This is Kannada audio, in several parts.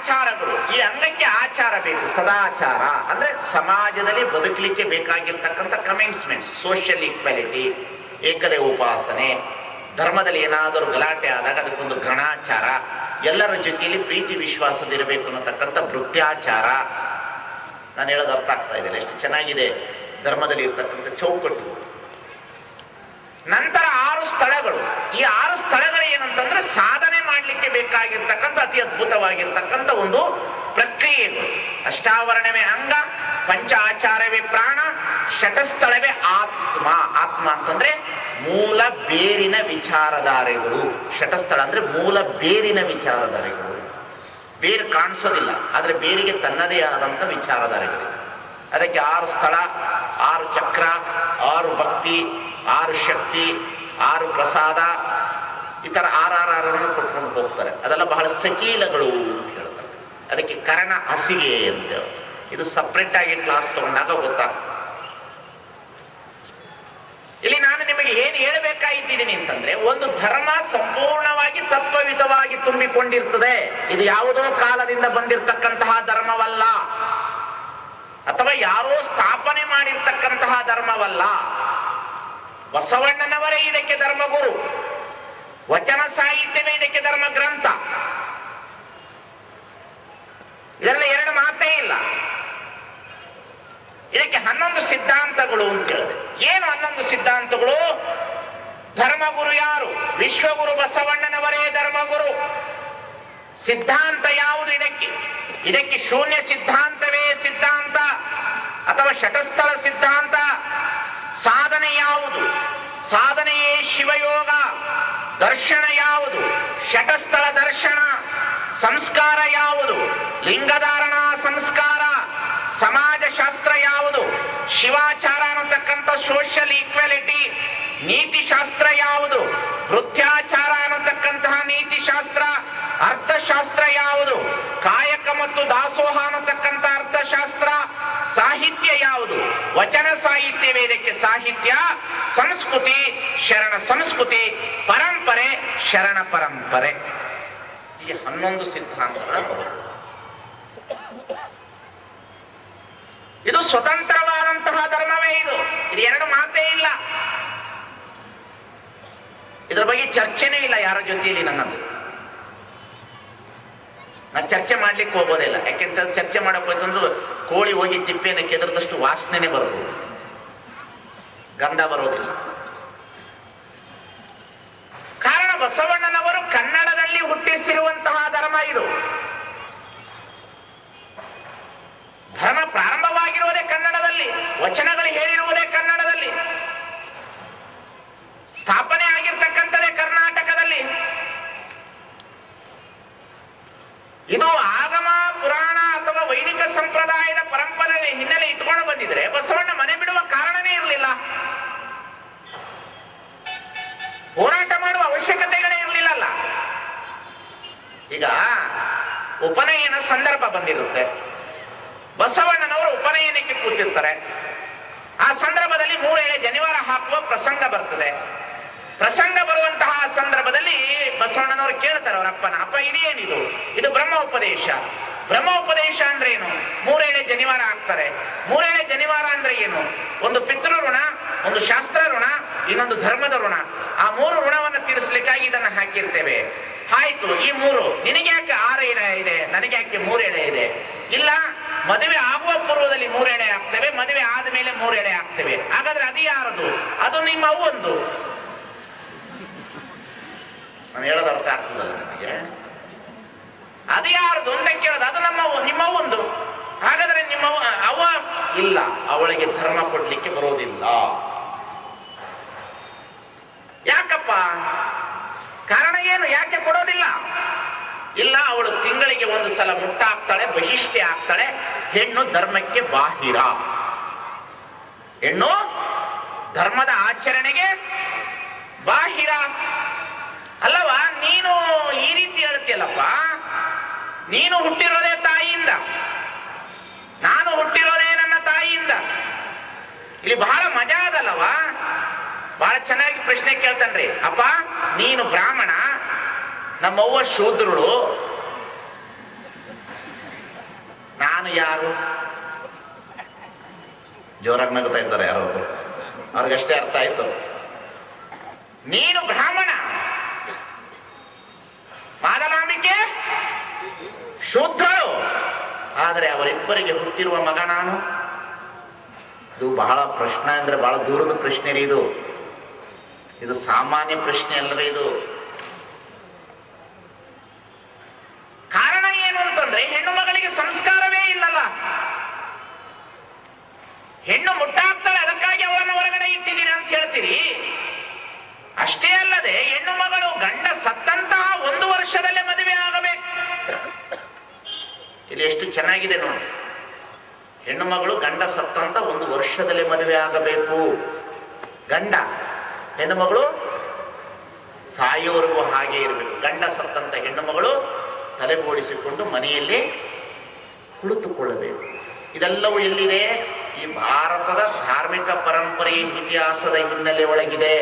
ಆಚಾರಗಳು. ಈ ಅಂಗಕ್ಕೆ ಆಚಾರ ಬೇಕು, ಸದಾಚಾರ. ಅಂದ್ರೆ ಸಮಾಜದಲ್ಲಿ ಬದುಕಲಿಕ್ಕೆ ಬೇಕಾಗಿರ್ತಕ್ಕಂಥ ಕಮೆಂಟ್ಸ್ಮೆಂಟ್ಸ್ ಸೋಷಿಯಲ್ ಈಕ್ವಾಲಿಟಿ ಏಕದೇ ಉಪಾಸನೆ, ಧರ್ಮದಲ್ಲಿ ಏನಾದರೂ ಗಲಾಟೆ ಆದಾಗ ಅದಕ್ಕೊಂದು ಗಣಾಚಾರ ಎಲ್ಲರ ಜೊತೆಯಲ್ಲಿ ಪ್ರೀತಿ ವಿಶ್ವಾಸದಿರಬೇಕು ಅನ್ನತಕ್ಕಂಥ ವೃತ್ತಾಚಾರ. ನಾನು ಹೇಳೋದು ಅರ್ಥ ಆಗ್ತಾ ಇದೆ ಎಷ್ಟು ಚೆನ್ನಾಗಿದೆ ಧರ್ಮದಲ್ಲಿ ಇರ್ತಕ್ಕಂಥ ಚೌಕಟ್ಟು. ನಂತರ ಆರು ಸ್ಥಳಗಳು. ಈ ಆರು ಸ್ಥಳಗಳು ಏನಂತಂದ್ರೆ ಸಾಧನೆ ಮಾಡಲಿಕ್ಕೆ ಬೇಕಾಗಿರ್ತಕ್ಕಂಥ ಅತಿ ಅದ್ಭುತವಾಗಿರ್ತಕ್ಕಂಥ ಒಂದು ಪ್ರಕ್ರಿಯೆಗಳು ಅಷ್ಟಾವರಣವೇ ಅಂಗ ಪಂಚ ಆಚಾರವೇ ಪ್ರಾಣ, ಶತಸ್ಥಳವೇ ಆತ್ಮ. ಆತ್ಮ ಅಂತಂದ್ರೆ ಮೂಲ ಬೇರಿನ ವಿಚಾರಧಾರೆಗಳು. ಶಟಸ್ಥಳ ಅಂದ್ರೆ ಮೂಲ ಬೇರಿನ ವಿಚಾರಧಾರೆಗಳು. ಬೇರು ಕಾಣಿಸೋದಿಲ್ಲ, ಆದ್ರೆ ಬೇರಿಗೆ ತನ್ನದೇ ಆದಂತ ವಿಚಾರಧಾರೆಗಳು ಅದಕ್ಕೆ ಆರು ಸ್ಥಳ, ಆರು ಚಕ್ರ, ಆರು ಭಕ್ತಿ, ಆರು ಶಕ್ತಿ, ಆರು ಪ್ರಸಾದ, ಈ ತರ ಆರನ್ನು ಕೊಟ್ಕೊಂಡು ಹೋಗ್ತಾರೆ. ಅದೆಲ್ಲ ಬಹಳ ಸಕೀಲಗಳು ಅಂತ ಹೇಳ್ತಾರೆ. ಅದಕ್ಕೆ ಕರಣ ಹಸಿಗೆ ಅಂತ ಇದು ಸಪ್ರೇಟ್ ಆಗಿ ಕ್ಲಾಸ್ ತಗೊಂಡಾಗ ಗೊತ್ತಾಗ್ತದೆ. ಇಲ್ಲಿ ನಾನು ನಿಮಗೆ ಏನು ಹೇಳಬೇಕಾಗಿದ್ದೀನಿ ಅಂತಂದ್ರೆ, ಒಂದು ಧರ್ಮ ಸಂಪೂರ್ಣವಾಗಿ ತತ್ವವಿತವಾಗಿ ತುಂಬಿಕೊಂಡಿರ್ತದೆ. ಇದು ಯಾವುದೋ ಕಾಲದಿಂದ ಬಂದಿರತಕ್ಕಂತಹ ಧರ್ಮವಲ್ಲ. ಅಥವಾ ಯಾರೋ ಸ್ಥಾಪನೆ ಮಾಡಿರ್ತಕ್ಕಂತಹ ಧರ್ಮವಲ್ಲ. ಬಸವಣ್ಣನವರೇ ಇದಕ್ಕೆ ಧರ್ಮಗುರು. ವಚನ ಸಾಹಿತ್ಯವೇ ಇದಕ್ಕೆ ಧರ್ಮ ಗ್ರಂಥ. ಇದರಲ್ಲಿ ಎರಡು ಮಾತೇ ಇಲ್ಲ. ಇದಕ್ಕೆ ಹನ್ನೊಂದು ಸಿದ್ಧಾಂತಗಳು ಅಂತ ಹೇಳಿದೆ. ಏನು ಹನ್ನೊಂದು ಸಿದ್ಧಾಂತಗಳು? ಧರ್ಮಗುರು ಯಾರು? ವಿಶ್ವಗುರು ಬಸವಣ್ಣನವರೇ ಧರ್ಮಗುರು. ಸಿದ್ಧಾಂತ ಯಾವುದು ಇದಕ್ಕೆ? ಇದಕ್ಕೆ ಶೂನ್ಯ ಸಿದ್ಧಾಂತವೇ ಸಿದ್ಧಾಂತ ಅಥವಾ ಶಟಸ್ಥಳ ಸಿದ್ಧಾಂತ? ಸಾಧನೆ ಯಾವುದು? ಸಾಧನೆಯೇ ಶಿವಯೋಗ ದರ್ಶನ ಯಾವುದು? ಶಟಸ್ಥಳ ದರ್ಶನ? ಸಂಸ್ಕಾರ ಯಾವುದು? ಲಿಂಗಧಾರಣ ಸಂಸ್ಕಾರ? ಸಮಾಜಶಾಸ್ತ್ರ ಯಾವುದು? ಶಿವಾಚಾರ ಅನ್ನತಕ್ಕಂಥ ಸೋಷಿಯಲ್ ಈಕ್ವಾಲಿಟಿ ನೀತಿಶಾಸ್ತ್ರ ಯಾವುದು? ವೃತ್ಯಾಚಾರ ಅನ್ನತಕ್ಕಂತಹ ನೀತಿಶಾಸ್ತ್ರ? ಅರ್ಥಶಾಸ್ತ್ರ ಯಾವುದು? ಕಾಯಕ ಮತ್ತು ದಾಸೋಹ ಅನ್ನತಕ್ಕಂಥ ಅರ್ಥಶಾಸ್ತ್ರ? ಸಾಹಿತ್ಯ ಯಾವುದು? ವಚನ ಸಾಹಿತ್ಯ ವೇದಿಕೆ ಸಾಹಿತ್ಯ, ಸಂಸ್ಕೃತಿ, ಶರಣ ಸಂಸ್ಕೃತಿ ಶರಣ ಪರಂಪರೆ. ಈ ಹನ್ನೊಂದು ಸಿದ್ಧಾಂತಗಳ ಇದು ಸ್ವತಂತ್ರವಾದಂತಹ ಧರ್ಮವೇ ಇದು. ಇದು ಎರಡು ಮಾತೇ ಇಲ್ಲ. ಇದರ ಬಗ್ಗೆ ಚರ್ಚೆನೇ ಇಲ್ಲ ಯಾರ ಜೊತೆಯಲ್ಲಿ ನನ್ನದು. ನಾನು ಚರ್ಚೆ ಮಾಡ್ಲಿಕ್ಕೆ ಹೋಗೋದಿಲ್ಲ ಯಾಕೆಂತ ಚರ್ಚೆ ಮಾಡಕ್ ಕೋಳಿ ಹೋಗಿ ತಿಪ್ಪೆನ ಕೆದರದಷ್ಟು ವಾಸನೆ ಬರೋದು ಗಂಧ ಬರೋದಿಲ್ಲ ಕಾರಣ ಬಸವಣ್ಣನವರು ಕನ್ನಡದಲ್ಲಿ ಹುಟ್ಟಿಸಿರುವಂತಹ ಧರ್ಮ ಇದು. ಧರ್ಮ ಪ್ರಾರಂಭವಾಗಿರುವುದೇ ಕನ್ನಡದಲ್ಲಿ. ವಚನಗಳು ಹೇಳಿರುವುದೇ ಸಂದರ್ಭ ಬಂದಿರುತ್ತೆ. ಬಸವಣ್ಣನವರು ಉಪನಯನಕ್ಕೆ ಕೂತಿರ್ತಾರೆ. ಆ ಸಂದರ್ಭದಲ್ಲಿ ಮೂರೇಳೆ ಜನಿವಾರ ಹಾಕುವ ಪ್ರಸಂಗ ಬರ್ತದೆ. ಪ್ರಸಂಗ ಬರುವಂತಹ ಸಂದರ್ಭದಲ್ಲಿ ಬಸವಣ್ಣನವರು ಕೇಳ್ತಾರೆ ಅವರ ಅಪ್ಪನ, ಅಪ್ಪ, ಇದೇನಿದು? ಇದು ಬ್ರಹ್ಮ ಉಪದೇಶ. ಬ್ರಹ್ಮ ಉಪದೇಶ ಅಂದ್ರೆ ಏನು? ಮೂರೇಳೆ ಜನಿವಾರ ಹಾಕ್ತಾರೆ ಮೂರೇಳೆ ಜನಿವಾರ ಅಂದ್ರೆ ಏನು? ಒಂದು ಪಿತೃ ಋಣ, ಒಂದು ಶಾಸ್ತ್ರ ಋಣ, ಇನ್ನೊಂದು ಧರ್ಮದ ಋಣ. ಆ ಮೂರು ಋಣವನ್ನು ತೀರಿಸಲಿಕ್ಕಾಗಿ ಇದನ್ನು ಹಾಕಿರ್ತೇವೆ. ಆಯ್ತು, ಈ ಮೂರು. ನಿನಗ್ಯಾಕೆ ಆರು ಎಡೆ ಇದೆ? ನನಗೆ ಯಾಕೆ ಮೂರು ಎಡೆ ಇದೆ? ಇಲ್ಲ, ಮದುವೆ ಆಗುವ ಪೂರ್ವದಲ್ಲಿ ಮೂರು ಎಳೆ ಆಗ್ತವೆ, ಮದುವೆ ಆದ ಮೇಲೆ ಮೂರು ಎಡೆ ಆಗ್ತವೆ. ಹಾಗಾದ್ರೆ ಅದು ಯಾರದು? ಅದು ನಿಮ್ಮ ಒಂದು ನಾನು ಹೇಳೋದು ಅರ್ಥ ಆಗ್ತದಲ್ಲ ನನಗೆ? ಅದು ಯಾರದು ಅಂತ ಕೇಳೋದು, ಅದು ನಮ್ಮ ನಿಮ್ಮ ಒಂದು ಹಾಗಾದ್ರೆ ನಿಮ್ಮ ಅವ್ವ ಇಲ್ಲ, ಅವಳಿಗೆ ಧರ್ಮ ಕೊಡ್ಲಿಕ್ಕೆ ಬರೋದಿಲ್ಲ. ಯಾಕಪ್ಪ? ಕಾರಣ ಏನು? ಯಾಕೆ ಕೊಡೋದಿಲ್ಲ? ಇಲ್ಲ, ಅವಳು ತಿಂಗಳಿಗೆ ಒಂದು ಸಲ ಮುಟ್ಟಾಗ್ತಾಳೆ, ಬಹಿಷ್ಠೆ ಆಗ್ತಾಳೆ. ಹೆಣ್ಣು ಧರ್ಮಕ್ಕೆ ಬಾಹಿರ. ಹೆಣ್ಣು ಧರ್ಮದ ಆಚರಣೆಗೆ ಬಾಹಿರ. ಅಲ್ಲವಾ, ನೀನು ಈ ರೀತಿ ಹೇಳ್ತೀಯಲ್ಲಪ್ಪ? ನೀನು ಹುಟ್ಟಿರೋದೇ ತಾಯಿಯಿಂದ. ನಾನು ಹುಟ್ಟಿರೋದೇ ನನ್ನ ತಾಯಿಯಿಂದ. ಇಲ್ಲಿ ಬಹಳ ಮಜಾ ಅದಲ್ಲವಾ? ಬಹಳ ಚೆನ್ನಾಗಿ ಪ್ರಶ್ನೆ ಕೇಳ್ತಾನ್ರಿ. ಅಪ್ಪ, ನೀನು ಬ್ರಾಹ್ಮಣ, ನಮ್ಮವ್ವ ಶೂದ್ರಳು. ಯಾರು? ಜೋರಾಗಿ ನಗುತ್ತಾ ಇದ್ದಾರೆ ಯಾರೋ ಒಬ್ರು. ಅವ್ರಿಗಷ್ಟೇ ಅರ್ಥ ಆಯ್ತು. ನೀನು ಬ್ರಾಹ್ಮಣ. ಮಾದಲಾಂಬಿಕೆ ಶೂದ್ರಳು. ಆದರೆ ಅವರಿಬ್ಬರಿಗೆ ಹುಟ್ಟಿರುವ ಮಗ ನಾನು? ಇದು ಬಹಳ ಪ್ರಶ್ನೆ ಅಂದ್ರೆ ಬಹಳ ದೂರದ ಪ್ರಶ್ನೆ ರೀ ಇದು. ಇದು ಸಾಮಾನ್ಯ ಪ್ರಶ್ನೆ ಅಲ್ಲವೇ ಇದು ಕಾರಣ ಏನು ಅಂತಂದ್ರೆ ಹೆಣ್ಣು ಮಗಳಿಗೆ ಸಂಸ್ಕಾರವೇ ಇಲ್ಲಲ್ಲ. ಹೆಣ್ಣು ಮುಟ್ಟಾಗ್ತಾಳೆ, ಅದಕ್ಕಾಗಿ ಅವರನ್ನು ಹೊರಗಡೆ ಇಟ್ಟಿದ್ದೀನಿ ಅಂತ ಹೇಳ್ತೀರಿ? ಅಷ್ಟೇ ಅಲ್ಲದೆ ಹೆಣ್ಣು ಮಗಳು ಗಂಡ ಸತ್ತಂತಹ ಒಂದು ವರ್ಷದಲ್ಲೇ ಮದುವೆ ಆಗಬೇಕು. ಇದು ಎಷ್ಟು ಚೆನ್ನಾಗಿದೆ ನೋಡಿ. ಹೆಣ್ಣು ಮಗಳು ಗಂಡ ಸತ್ತಂತ ಒಂದು ವರ್ಷದಲ್ಲಿ ಮದುವೆ ಆಗಬೇಕು. ಗಂಡ ಹೆಣ್ಣು ಮಗಳು ಸಾಯೋವರೆಗೂ ಹಾಗೆ ಇರಬೇಕು. ಗಂಡ ಸತ್ತಂತ ಹೆಣ್ಣು ಮಗಳು ತಲೆ ಬೋಡಿಸಿಕೊಂಡು ಮನೆಯಲ್ಲಿ ಕುಳಿತುಕೊಳ್ಳಬೇಕು. ಇದೆಲ್ಲವೂ ಎಲ್ಲಿದೆ? ಈ ಭಾರತದ ಧಾರ್ಮಿಕ ಪರಂಪರೆಯ ಇತಿಹಾಸದ ಹಿನ್ನೆಲೆ ಒಳಗಿದೆ.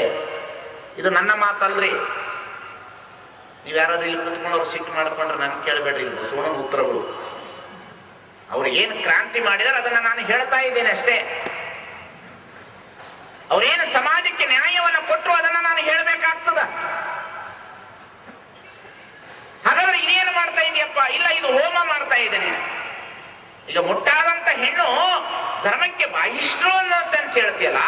ಇದು ನನ್ನ ಮಾತಲ್ರಿ. ನೀವು ಯಾರಾದ್ರೂ ಇಲ್ಲಿ ಕುತ್ಕೊಂಡು ಅವ್ರು ಸಿಟ್ಟು ಮಾಡ್ಕೊಂಡ್ರೆ ನಾನು ಕೇಳಬೇಡ್ರಿ ಬಸವಣ್ಣನ ಉತ್ತರಗಳು. ಅವ್ರು ಏನು ಕ್ರಾಂತಿ ಮಾಡಿದಾರೆ ಅದನ್ನ ನಾನು ಹೇಳ್ತಾ ಇದ್ದೇನೆ ಅಷ್ಟೇ. ಅವ್ರೇನು ಸಮಾಜಕ್ಕೆ ನ್ಯಾಯವನ್ನು ಕೊಟ್ಟರು ಅದನ್ನ ನಾನು ಹೇಳಬೇಕಾಗ್ತದ? ಹಾಗಾದ್ರೆ ಇದೇನು ಮಾಡ್ತಾ ಇದೆಯಪ್ಪ? ಇಲ್ಲ, ಇದು ಹೋಮ ಮಾಡ್ತಾ ಇದ್ದೇನೆ. ಈಗ ಮುಟ್ಟಾದಂತ ಹೆಣ್ಣು ಧರ್ಮಕ್ಕೆ ಬಾಹಿಷ್ಟ್ರು ಅಂತ ಹೇಳ್ತೀಯಲ್ಲ,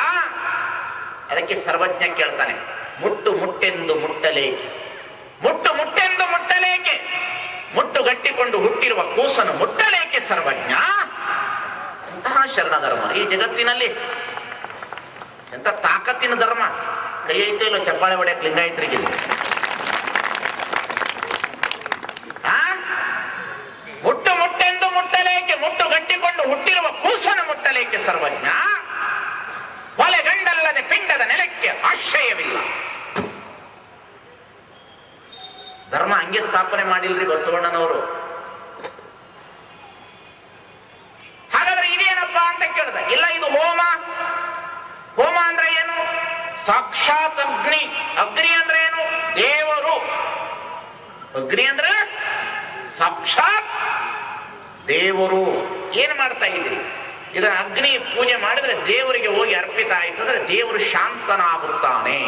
ಅದಕ್ಕೆ ಸರ್ವಜ್ಞ ಕೇಳ್ತಾನೆ, ಮುಟ್ಟು ಮುಟ್ಟೆಂದು ಮುಟ್ಟಲೇಕೆ? ಮುಟ್ಟು ಮುಟ್ಟೆಂದು ಮುಟ್ಟಲೇಕೆ? ಮುಟ್ಟು ಗಟ್ಟಿಕೊಂಡು ಹುಟ್ಟಿರುವ ಕೂಸನ್ನು ಮುಟ್ಟಲೇಕೆ ಸರ್ವಜ್ಞ? ಅಂತಹ ಶರಣ ಧರ್ಮ ಈ ಜಗತ್ತಿನಲ್ಲಿ. ತಾಕತ್ತಿನ ಧರ್ಮ. ಕೈ ಐತೆ ಇಲ್ಲ ಚಪ್ಪಾಳೆ ಹೊಡೆಯಕ್ ಲಿಂಗಾಯತ್ರಿಗೆ? ಮುಟ್ಟು ಮುಟ್ಟೆಂದು ಮುಟ್ಟಲೇಕೆ, ಮುಟ್ಟು ಗಟ್ಟಿಕೊಂಡು ಹುಟ್ಟಿರುವ ಕೂಸನ ಮುಟ್ಟಲೇಕೆ ಸರ್ವಜ್ಞ? ಒಲೆ ಗಂಡಲ್ಲದೆ ಪಿಂಡದ ನೆಲಕ್ಕೆ ಆಶ್ರಯವಿಲ್ಲ. ಧರ್ಮ ಹಂಗೆ ಸ್ಥಾಪನೆ ಮಾಡಿಲ್ರಿ ಬಸವಣ್ಣನವರು ಹಾಗಾದ್ರೆ ಇದೇನಪ್ಪ ಅಂತ ಕೇಳ್ದ ಇಲ್ಲ ಇದು ಹೋಮ ಹೋಮ ಅಂದ್ರೆ ಏನು ಸಾಕ್ಷಾತ್ ಅಗ್ನಿ ಅಗ್ನಿ ಅಂದ್ರೆ ಏನು ದೇವರು ಅಗ್ನಿ ಅಂದ್ರೆ ಸಾಕ್ಷಾತ್ ದೇವರು. ಏನ್ ಮಾಡ್ತಾ ಇದ್ರಿ? ಇದ ಅಗ್ನಿ ಪೂಜೆ ಮಾಡಿದ್ರೆ ದೇವರಿಗೆ ಹೋಗಿ ಅರ್ಪಿತ ಆಯ್ತು ಅಂದ್ರೆ ದೇವರು ಶಾಂತನಾಗುತ್ತಾನೆ.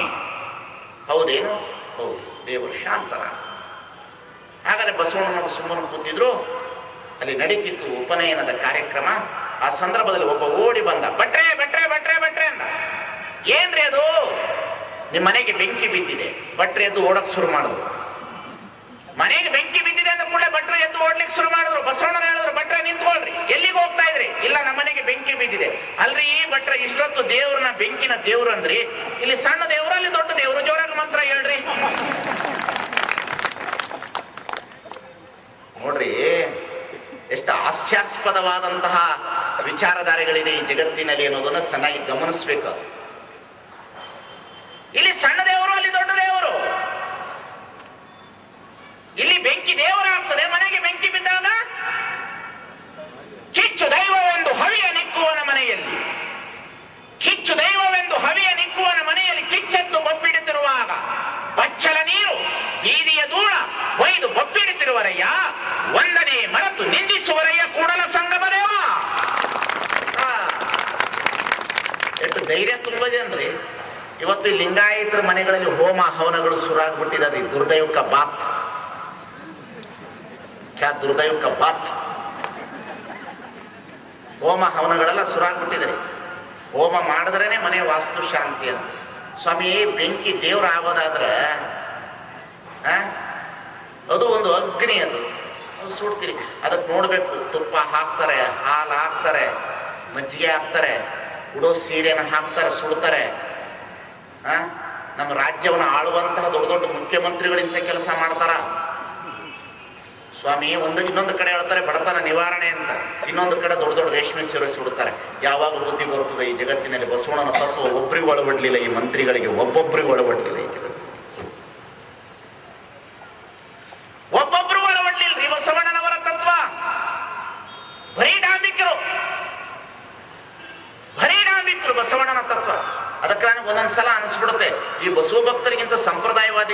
ಹೌದೇನು? ಹೌದು, ದೇವರು ಶಾಂತನ ಹಾಗಾದ್ರೆ ಬಸವಣ್ಣನವರು ಸುಮ್ಮನೆ ಕೂತಿದ್ರು. ಅಲ್ಲಿ ನಡೀತಿತ್ತು ಉಪನಯನದ ಕಾರ್ಯಕ್ರಮ. ಆ ಸಂದರ್ಭದಲ್ಲಿ ಒಬ್ಬ ಓಡಿ ಬಂದ ಬಟ್ರೆ ಬಟ್ರೆ ಬಟ್ರೆ ಬಟ್ರೆ ಅಂದ. ಏನ್ರಿ ಅದು? ನಿಮ್ಮ ಮನೆಗೆ ಬೆಂಕಿ ಬಿದ್ದಿದೆ. ಬಟ್ರೆ ಅದು ಓಡಕ್ ಶುರು ಮಾಡಿದ್ರು. ಮನೆಗೆ ಬೆಂಕಿ ಬಿದ್ದಿದೆ ಅಂತ ಕೂಡಲೇ ಭಟ್ರು ಎದ್ದು ಓಡ್ಲಿಕ್ಕೆ ಶುರು ಮಾಡಿದ್ರು. ಬಸವಣ್ಣನ ಹೇಳಿದ್ರು, ಭಟ್ರ, ನಿಂತ್ಕೊಳ್ರಿ. ಎಲ್ಲಿಗೆ ಹೋಗ್ತಾ ಇದ್ರಿ? ಇಲ್ಲ, ನಮ್ಮ ಮನೆಗೆ ಬೆಂಕಿ ಬಿದ್ದಿದೆ. ಅಲ್ರಿ ಈ ಭಟ್ರ, ಇಷ್ಟೊತ್ತು ದೇವ್ರನ್ನ, ಬೆಂಕಿನ ದೇವ್ರು ಅಂದ್ರಿ. ಇಲ್ಲಿ ಸಣ್ಣ ದೇವ್ರು ಅಲ್ಲಿ ದೊಡ್ಡ ದೇವ್ರು. ಜೋರಾಗಿ ಮಂತ್ರ ಹೇಳ್ರಿ. ನೋಡ್ರಿ, ಎಷ್ಟು ಹಾಸ್ಯಾಸ್ಪದವಾದಂತಹ ವಿಚಾರಧಾರೆಗಳಿದೆ ಈ ಜಗತ್ತಿನಲ್ಲಿ ಅನ್ನೋದನ್ನ ಚೆನ್ನಾಗಿ ಗಮನಿಸ್ಬೇಕು. ಇಲ್ಲಿ ಸಣ್ಣ ಈ ಲಿಂಗಾಯತರ ಮನೆಗಳಲ್ಲಿ ಹೋಮ ಹವನಗಳು ಶುರುವಾಗ್ಬಿಟ್ಟಿದ್ದಾರೆ ದುರ್ದೈವಕ ಬಾತ್. ಕ್ಯಾ ದುರ್ದೈವಕ ಬಾತ್? ಹೋಮ ಹವನಗಳೆಲ್ಲ ಶುರುವಾಗ್ಬಿಟ್ಟಿದ್ದಾರೆ ಹೋಮ ಮಾಡಿದ್ರೇನೆ ಮನೆ ವಾಸ್ತು ಶಾಂತಿ ಅಂತ. ಸ್ವಾಮಿ, ಬೆಂಕಿ ದೇವ್ರ ಆಗೋದಾದ್ರೆ? ಅದು ಒಂದು ಅಗ್ನಿ ಅದು ಸುಡ್ತೀರಿ. ಅದಕ್ಕೆ ನೋಡ್ಬೇಕು, ತುಪ್ಪ ಹಾಕ್ತಾರೆ, ಹಾಲು ಹಾಕ್ತಾರೆ, ಮಜ್ಜಿಗೆ ಹಾಕ್ತಾರೆ, ಉಡೋ ಸೀರೆನ ಹಾಕ್ತಾರೆ, ಸುಡ್ತಾರೆ? ನಮ್ಮ ರಾಜ್ಯವನ್ನು ಆಳುವಂತಹ ದೊಡ್ಡ ದೊಡ್ಡ ಮುಖ್ಯಮಂತ್ರಿಗಳಿಂದ ಕೆಲಸ ಮಾಡ್ತಾರ? ಸ್ವಾಮಿ, ಒಂದು ಇನ್ನೊಂದು ಕಡೆ ಹೇಳ್ತಾರೆ, ಬಡತನ ನಿವಾರಣೆ ಅಂತ. ಇನ್ನೊಂದು ಕಡೆ ದೊಡ್ಡ ದೊಡ್ಡ ರೇಷ್ಮೆ ಸೀರೆಸಿ ಬಿಡ್ತಾರೆ. ಯಾವಾಗ ಬುದ್ಧಿ ಬರುತ್ತದೆ? ಈ ಜಗತ್ತಿನಲ್ಲಿ ಬಸವಣ್ಣನ ತತ್ವ ಒಬ್ಬರಿಗೆ ಒಳಪಡಲಿಲ್ಲ ಈ ಮಂತ್ರಿಗಳಿಗೆ ಒಬ್ಬೊಬ್ಬರಿಗೆ ಒಳಪಡಲಿಲ್ಲ ಈ ಜಗತ್ತು ಒಬ್ಬೊಬ್ರು ಒಳಪಡಲಿಲ್ಲ ಬಸವಣ್ಣನವರ ತತ್ವ ಬರೀ ಡಾಂಬಿಕರು ಬರೀ ಡಾಂಬಿಕರು ಬಸವಣ್ಣನ ತತ್ವ ಅದಕ್ಕೆ ನನಗೆ ಒಂದೊಂದ್ಸಲ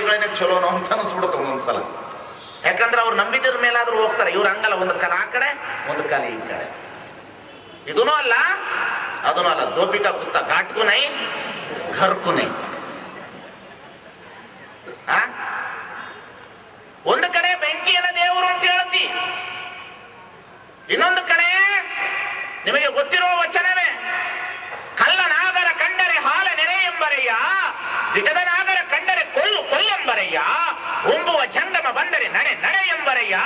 ಸಂಪ್ರದಾಯವಾದಿಗಳೇನೆ ಚಲೋನೋ ಅಂತ ಅನಿಸ್ಬಿಡುತ್ತೆ ಒಂದೊಂದ್ಸಲ. ಯಾಕಂದ್ರೆ ಅವ್ರು ನಂಬಿದ್ರ ಮೇಲಾದ್ರೂ ಹೋಗ್ತಾರೆ. ಇವ್ರು ಹಂಗಲ್ಲ, ಒಂದು ಕಾಲ ಆ ಕಡೆ, ಒಂದು ಕಾಲ ಈ ಕಡೆ. ಇದೂ ಅಲ್ಲ ಅದನ್ನೂ ಅಲ್ಲ. ದೋಪಿಕಾ ಕುತ್ತ ಘಾಟ್ಕು ನೈ ಘರ್ಕು ನೈ? ಒಂದು ಕಡೆ ಬೆಂಕಿಯನ್ನ ದೇವರು ಅಂತ ಹೇಳ್ತಿ. ಇನ್ನೊಂದು ಕಡೆ ನಿಮಗೆ ಗೊತ್ತಿರುವ ವಚನವೇ, ಕಲ್ಲನಾಗರ ಕಂಡರೆ ಹಾಲ ನೆರೆ ಎಂಬರಯ್ಯ ದಿಗದ ನಾಗರ ಕಂಡರೆ ಕೊಲ್ಲು ಕೊಲ್ಲೆಂಬರಯ್ಯ ಉಂಬುವ ಜಂಗಮ ಬಂದರೆ ನಡೆ ನಡೆ ಎಂಬರಯ್ಯ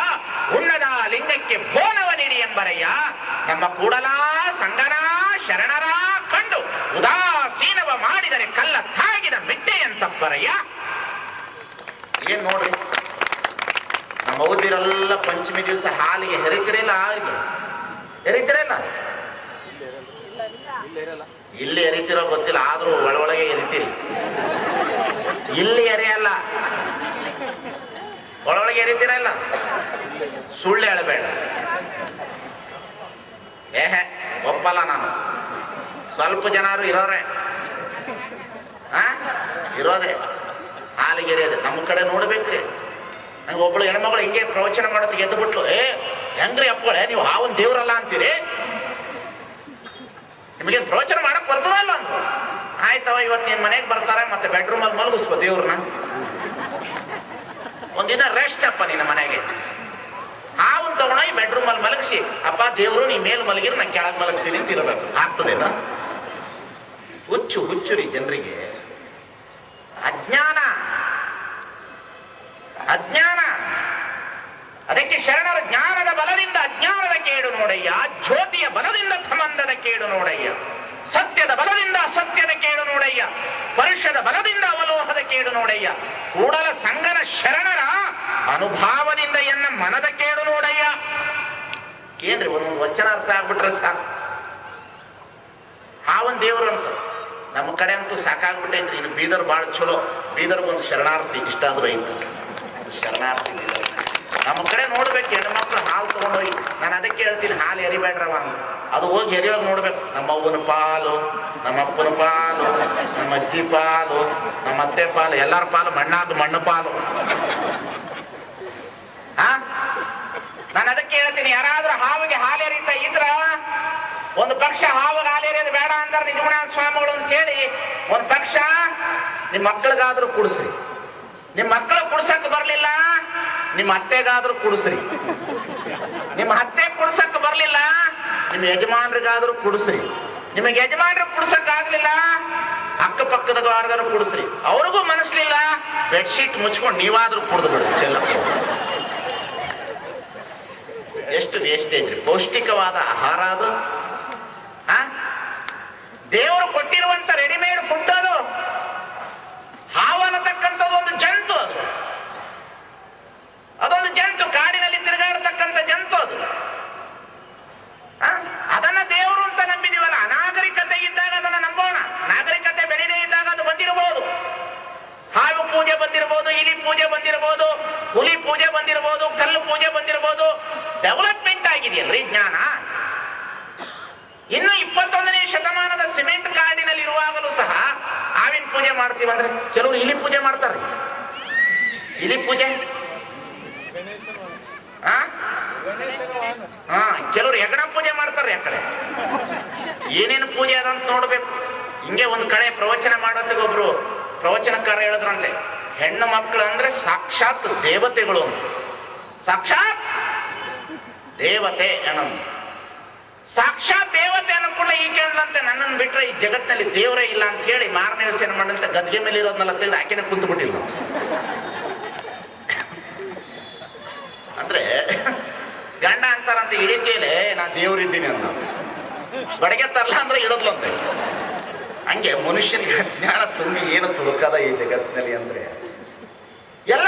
ಉಣ್ಣದ ಲಿಂಗಕ್ಕೆ ಬೋನವ ಎಂಬರಯ್ಯ ನಮ್ಮ ಕೂಡಲ ಸಂಗನ ಶರಣರ ಕಂಡು ಉದಾಸೀನವ ಮಾಡಿದರೆ ಕಲ್ಲ ತಾಗಿದ ಮಿಟ್ಟೆ ಅಂತಪ್ಪರಯ್ಯ ಏನ್ ನೋಡ್ರಿ? ನಮ್ಮ ಓದಿರೆಲ್ಲ ಪಂಚಮಿ ದಿವಸ ಹಾಲಿಗೆ ಹೆರಿತಿರಿಲ್ಲ ಹಾಲಿಗೆ. ಹೆರಿತಿರಲ್ಲ ಇಲ್ಲಿ? ಎರಿತಿರೋ ಗೊತ್ತಿಲ್ಲ, ಆದ್ರೂ ಒಳೊಳಗೆ ಎರಿತೀರಿ ಇಲ್ಲಿ ಎರೆಯಲ್ಲ ಒಳಗೆ ಎರಿತೀರಲ್ಲ ಸುಳ್ಳು ಹೇಳಬೇಡ. ಏಹೆ, ಒಪ್ಪಲ್ಲ ನಾನು. ಸ್ವಲ್ಪ ಜನರು ಇರೋರೆ. ಆ? ಇರೋದೆ. ಹಾಲಿಗೆರೆ ಅದೇ ನಮ್ಮ ಕಡೆ ನೋಡ್ಬೇಕ್ರಿ. ನಂಗೆ ಒಬ್ಬಳು ಹೆಣ್ಮಗಳು ಹಿಂಗೆ ಪ್ರವಚನ ಮಾಡೋದು ಎದ್ದು ಬಿಟ್ಲು. ಏ, ಹೆಂಗ್ರಿ ಅಪ್ಪಳೆ, ನೀವು ಹಾವನ್ ದೇವ್ರಲ್ಲ ಅಂತೀರಿ? ನಿಮಗೆ ಪ್ರವಚನ ಮಾಡಕ್ ಬರ್ತದಲ್ಲ ಆಯ್ತವ ಇವತ್ತು ನಿನ್ ಮನೆಗೆ ಬರ್ತಾರೆ, ಮತ್ತೆ ಬೆಡ್ರೂಮ್ ಅಲ್ಲಿ ಮಲಗಿಸ್ಕೋ ದೇವ್ರನ್ನ. ಒಂದಿನ ರೆಸ್ಟ್ ಅಪ್ಪ ನಿನ್ನ ಮನೆಗೆ. ಹಾವನ್ ಈ ಬೆಡ್ರೂಮ್ ಅಲ್ಲಿ ಮಲಗಿಸಿ. ಅಪ್ಪ, ದೇವರು, ನೀ ಮೇಲ್ ಮಲಗಿರು ನಾನು ಕೆಳಗೆ ಮಲಗ್ತೀನಿ ಅಂತ ಇರಬೇಕು. ಆಗ್ತದೆ ಹುಚ್ಚು ಹುಚ್ಚು ರೀ ಜನರಿಗೆ. ಅಜ್ಞಾನ. ಅಜ್ಞಾನ. ಅದಕ್ಕೆ ಶರಣರ ಜ್ಞಾನದ ಬಲದಿಂದ ಅಜ್ಞಾನದ ಕೇಡು ನೋಡಯ್ಯ. ಜ್ಯೋತಿಯ ಬಲದಿಂದ ಸಂಬಂಧದ ಕೇಡು ನೋಡಯ್ಯ. ಸತ್ಯದ ಬಲದಿಂದ ಅಸತ್ಯದ ಕೇಡು ನೋಡಯ್ಯ. ಪರುಷದ ಬಲದಿಂದ ಅವಲೋಹದ ಕೇಡು ನೋಡಯ್ಯ. ಕೂಡಲ ಸಂಗನ ಶರಣರ ಅನುಭಾವದಿಂದ ಎನ್ನ ಮನದ ಕೇಡು ನೋಡಯ್ಯ? ಏನ್ರಿ, ಒಂದೊಂದು ವಚನ ಅರ್ಥ ಆಗ್ಬಿಟ್ರೆ ಸಾಕು. ಹಾವನ್ ದೇವರು ಅಂತ. ನಮ್ಮ ಕಡೆ ಅಂತೂ ಸಾಕಾಗ್ಬಿಟ್ಟೈತ್ರಿ, ಇನ್ನು ಬೀದರ್ ಬಾಳ ಚಲೋ. ಬೀದರ್ ಒಂದು ಶರಣಾರ್ಥಿ ಇಷ್ಟ ಆದ್ರೂ ಐತಿ ಶರಣಾರ್ಥಿ ನಮ್ಮ ಕಡೆ ನೋಡ್ಬೇಕು, ಹೆಣ್ಮಕ್ಳು ಹಾಲು ತಗೊಂಡೋಗಿ. ನಾನು ಅದಕ್ಕೆ ಹೇಳ್ತೀನಿ, ಹಾಲು ಎರಿಬೇಡ್ರವ ಅಂತ. ಅದು ಹೋಗಿ ಎರಿಯೋಗಿ ನೋಡ್ಬೇಕು. ನಮ್ಮ ಅವ್ವನ ಪಾಲು, ನಮ್ಮ ಅಪ್ಪನ ಪಾಲು, ನಮ್ಮ ಅಜ್ಜಿ ಪಾಲು, ನಮ್ಮ ಅತ್ತೆ ಪಾಲು, ಎಲ್ಲರ ಪಾಲು ಮಣ್ಣಾದ ಮಣ್ಣು ಪಾಲು ಹಾ ಹೇಳ್ತೀನಿ ಯಾರಾದ್ರೂ ಹಾವಿಗೆ ಹಾಲೇರಿತ ಇದ್ರ, ಒಂದು ಪಕ್ಷ ಹಾವಿಗೆ ಹಾಲೇರಿಯೋದು ಬೇಡ ಅಂತಾರೆ ನಿಜಗುಣ ಸ್ವಾಮಿಗಳು ಅಂತ ಹೇಳಿ, ಒಂದು ಪಕ್ಷ ನಿಮ್ಮ ಮಕ್ಕಳಿಗಾದ್ರೂ ಕುಡಿಸ್ರಿ. ನಿಮ್ಮ ಮಕ್ಕಳು ಕುಡ್ಸಕ್ ಬರ್ಲಿಲ್ಲ, ನಿಮ್ಮ ಅತ್ತೆಗಾದ್ರೂ ಕುಡಿಸ್ರಿ. ನಿಮ್ಮ ಅತ್ತೆ ಕುಡ್ಸಕ್ ಬರ್ಲಿಲ್ಲ, ನಿಮ್ಮ ಯಜಮಾನ್ರಿಗಾದ್ರೂ ಕುಡಿಸ್ರಿ. ನಿಮಗೆ ಯಜಮಾನ್ರು ಕುಡ್ಸಕ್ ಆಗ್ಲಿಲ್ಲ ಅಕ್ಕಪಕ್ಕದ ಯಾರಿಗಾದ್ರೂ ಕುಡಿಸ್ರಿ. ಅವ್ರಿಗೂ ಮನಸ್ಲಿಲ್ಲ, ಬೆಡ್ಶೀಟ್ ಮುಚ್ಕೊಂಡು ನೀವಾದ್ರೂ ಕುಡದು ಚೆಲ್ಲ ಎಷ್ಟು ವೇಸ್ಟೇಜ್ ಪೌಷ್ಟಿಕವಾದ ಆಹಾರ ಅದು? ದೇವರು ಕೊಟ್ಟಿರುವಂತ ರೆಡಿಮೇಡ್ ಫುಡ್ ಅದು ಹಾವು ಅನ್ನತಕ್ಕಂಥದ್ದು ಒಂದು ಜಂತು ಅದು ಅದೊಂದು ಜಂತು ಕಾಡಿನಲ್ಲಿ ತಿರುಗಾಡತಕ್ಕಂಥ ಜಂತು ಅದು ಆ? ಅದನ್ನ ದೇವರು ಅಂತ ನಂಬಿದೀವಲ್ಲ ಅನಾಗರಿಕತೆ ಇದ್ದಾಗ ಅದನ್ನ ನಂಬೋಣ ನಾಗರಿಕತೆ ಬೆಳೆದೇ ಇದ್ದಾಗ ಅದು ಬಂದಿರಬಹುದು ಹಾವು ಪೂಜೆ ಬಂದಿರಬಹುದು ಇಲಿ ಪೂಜೆ ಬಂದಿರಬಹುದು ಹುಲಿ ಪೂಜೆ ಬಂದಿರಬಹುದು ಕಲ್ಲು ಪೂಜೆ ಬಂದಿರಬಹುದು ಡೆವಲಪ್ಮೆಂಟ್ ಆಗಿದೆಯಲ್ರಿ ಜ್ಞಾನ ಇನ್ನು ಇಪ್ಪತ್ತೊಂದನೇ ಶತಮಾನದ ಸಿಮೆಂಟ್ ಕಾಡಿನಲ್ಲಿ ಇರುವಾಗಲೂ ಸಹ ಹಾವಿನ ಪೂಜೆ ಮಾಡ್ತೀವಂದ್ರೆ ಕೆಲವರು ಇಲಿ ಪೂಜೆ ಮಾಡ್ತಾರೆ. ಇಲಿ ಪೂಜೆ? ಹಾ ಕೆಲವರು ಹೆಗಣ ಪೂಜೆ ಮಾಡ್ತಾರೆ ಆ ಕಡೆ. ಏನೇನು ಪೂಜೆ ಅದಂತ ನೋಡ್ಬೇಕು. ಹಿಂಗೆ ಒಂದ್ ಕಡೆ ಪ್ರವಚನ ಒಬ್ರು ಪ್ರವಚನಕಾರ ಹೇಳಿದ್ರಂತೆ, ಹೆಣ್ಣು ಮಕ್ಕಳು ಅಂದ್ರೆ ಸಾಕ್ಷಾತ್ ದೇವತೆಗಳು ಸಾಕ್ಷಾತ್ ದೇವತೆ ಅನ್ನೋದು ಸಾಕ್ಷಾತ್ ದೇವತೆ ಅನ್ಕೊಂಡ ಕೂಡ ಈ ಕೇಳ್ದಂತೆ ನನ್ನನ್ನು ಬಿಟ್ರೆ ಈ ಜಗತ್ತಿನಲ್ಲಿ ದೇವರೇ ಇಲ್ಲ ಅಂತ ಹೇಳಿ ಮಾರನೇ ದಿವಸ ಏನು ಮಾಡಂತ ಗದ್ಗೆ ಮೇಲೆ ಇರೋದನ್ನೆಲ್ಲ ತೆಗೆದು ಆಕೆನೇ ಕುಂತು ಬಿಟ್ಟಿಲ್ಲ ಅಂದ್ರೆ ಗಂಡ ಅಂತಾರಂತ ಇಳಿತೇಲೆ ನಾ ದೇವರಿದ್ದೀನಿ ಅಂತ ಬಡಗೆ ತರಲ್ಲ ಅಂದ್ರೆ ಇಡೋದ್ಲಂತೆ ಹಂಗೆ ಮನುಷ್ಯನಿಗೆ ಜ್ಞಾನ ತುಂಬಿ ಏನು ತುಳುಕದ ಈ ಜಗತ್ತಿನಲ್ಲಿ ಅಂದ್ರೆ? ಎಲ್ಲ